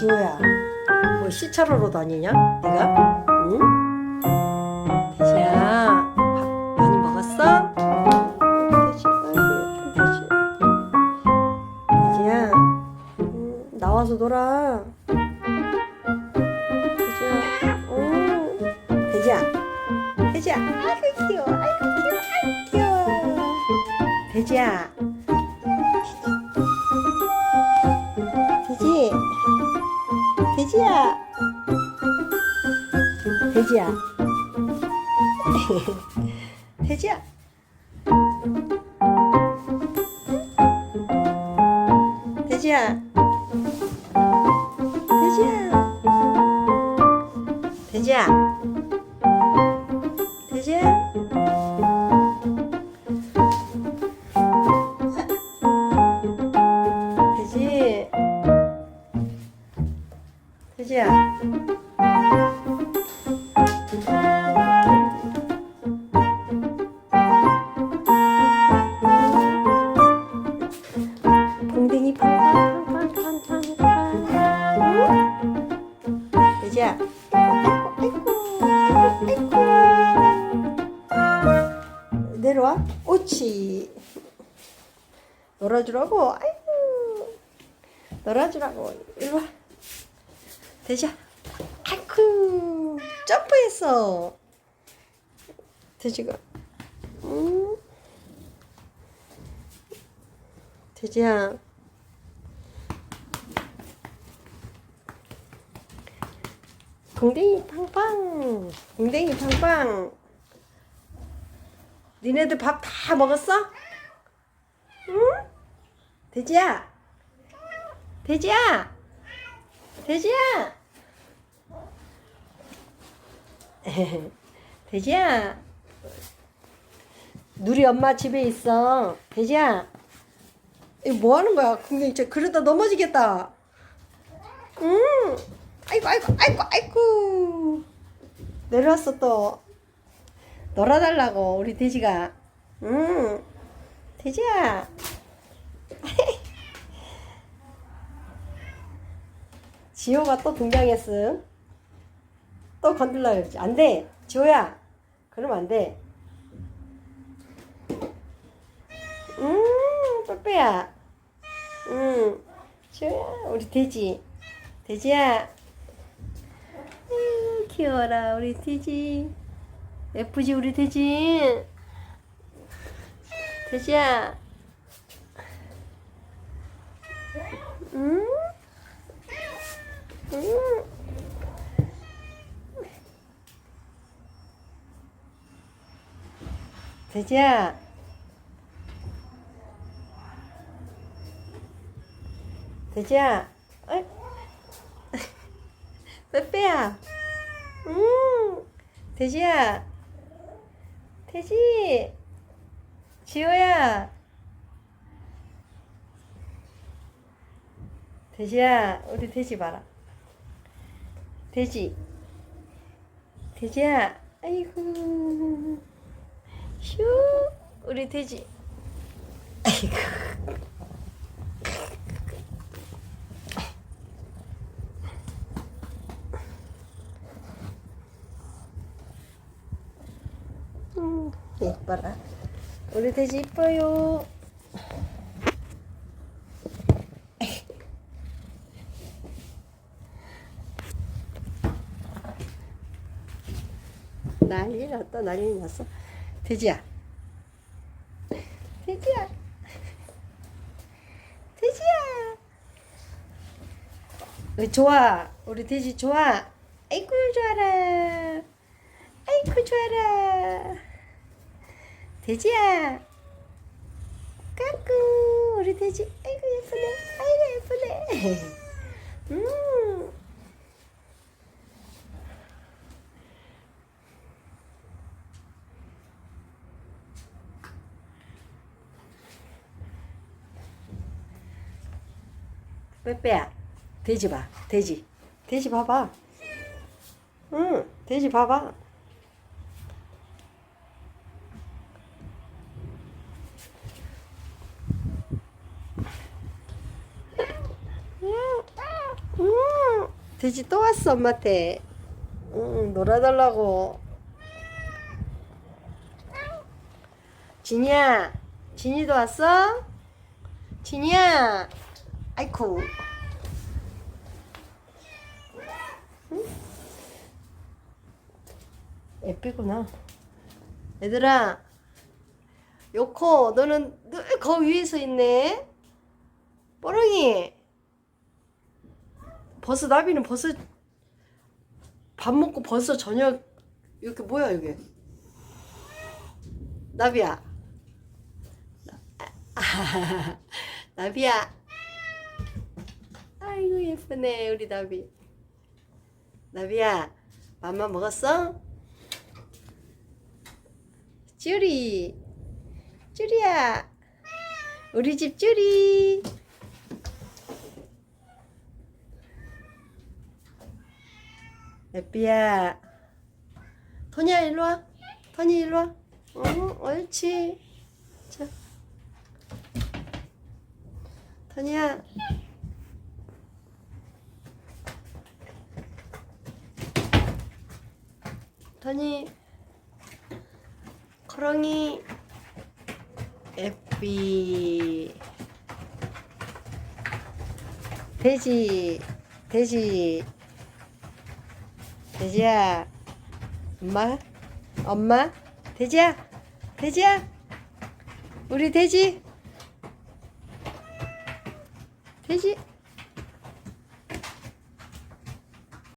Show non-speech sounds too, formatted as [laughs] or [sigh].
지호야, 뭐 시차로로 다니냐? 네가? 응? 돼지야, 밥 많이 먹었어? 돼지야, 음, 나와서 놀아. 돼지야. 돼지야 돼지야 돼지야 돼지야 돼지 돼지야 공댕이 팡팡팡팡팡팡. 아이고 내려와. 옳지. 놀아주라고. 아이고 놀아주라고. 일로 와 돼지야. 아이쿠. 점프했어. 돼지가. 음. 돼지야. 공댕이 팡팡 공댕이 팡팡 니네들 밥 다 먹었어? 응? 돼지야. 돼지야. 돼지야 [laughs] 돼지야. 누리 엄마 집에 있어. 돼지야. 이거 뭐 하는 거야? 근데 이제 그러다 넘어지겠다. 응 아이고 아이고 아이고 아이고. 내려왔어 또. 놀아달라고 우리 돼지가. 응 돼지야. 지호가 또 등장했어. 또 건들라 그랬지. 안 돼. 지호야. 그러면 안 돼. 음, 뽀뽀야. 음, 지호야. 우리 돼지. 돼지야. 아유, 귀여워라. 우리 돼지. 예쁘지, 우리 돼지. 돼지야. 음? 음. 돼지야. 돼지야. 어이. [laughs] 빼빼야. 음. 돼지야. 돼지. 지호야. 돼지야. 우리 돼지 봐라. 돼지. 돼지야. 아이고. 휴. 우리 돼지. 아이고. 음, 예뻐라. 우리 돼지 이뻐요. 난리 났다 난리 났어 돼지야. 돼지야. 돼지야. 어, 좋아. 우리 돼지 좋아. 아이고 좋아라. 아이고 좋아라. 돼지야. 까꿍. 우리 돼지. 아이고 예쁘네. 아이고 예쁘네. [laughs] 음 빼빼야. 돼지 봐 돼지. 돼지 봐봐. 응 돼지 봐봐. 돼지 또 왔어 엄마한테. 응 놀아달라고. 진이야 진이도 왔어? 진이야 아이쿠. 응? 예쁘구나. 얘들아 요코 너는 늘 거 위에서 있네. 뽀롱이. 벌써 나비는 벌써 밥 먹고 벌써 저녁 이렇게 뭐야 이게? 나비야. 아, [laughs] 나비야 아이고 예쁘네 우리 나비. 나비야 맘마 먹었어? 쭈리. 쭈리야. 우리 집 쭈리. 에삐야. 토니야 일로 와. 토니 일로 와. 어, 옳지. 자. 토니야 토니 코롱이 에삐 돼지 돼지. 돼지야 엄마? 엄마? 돼지야? 돼지야? 우리 돼지? 돼지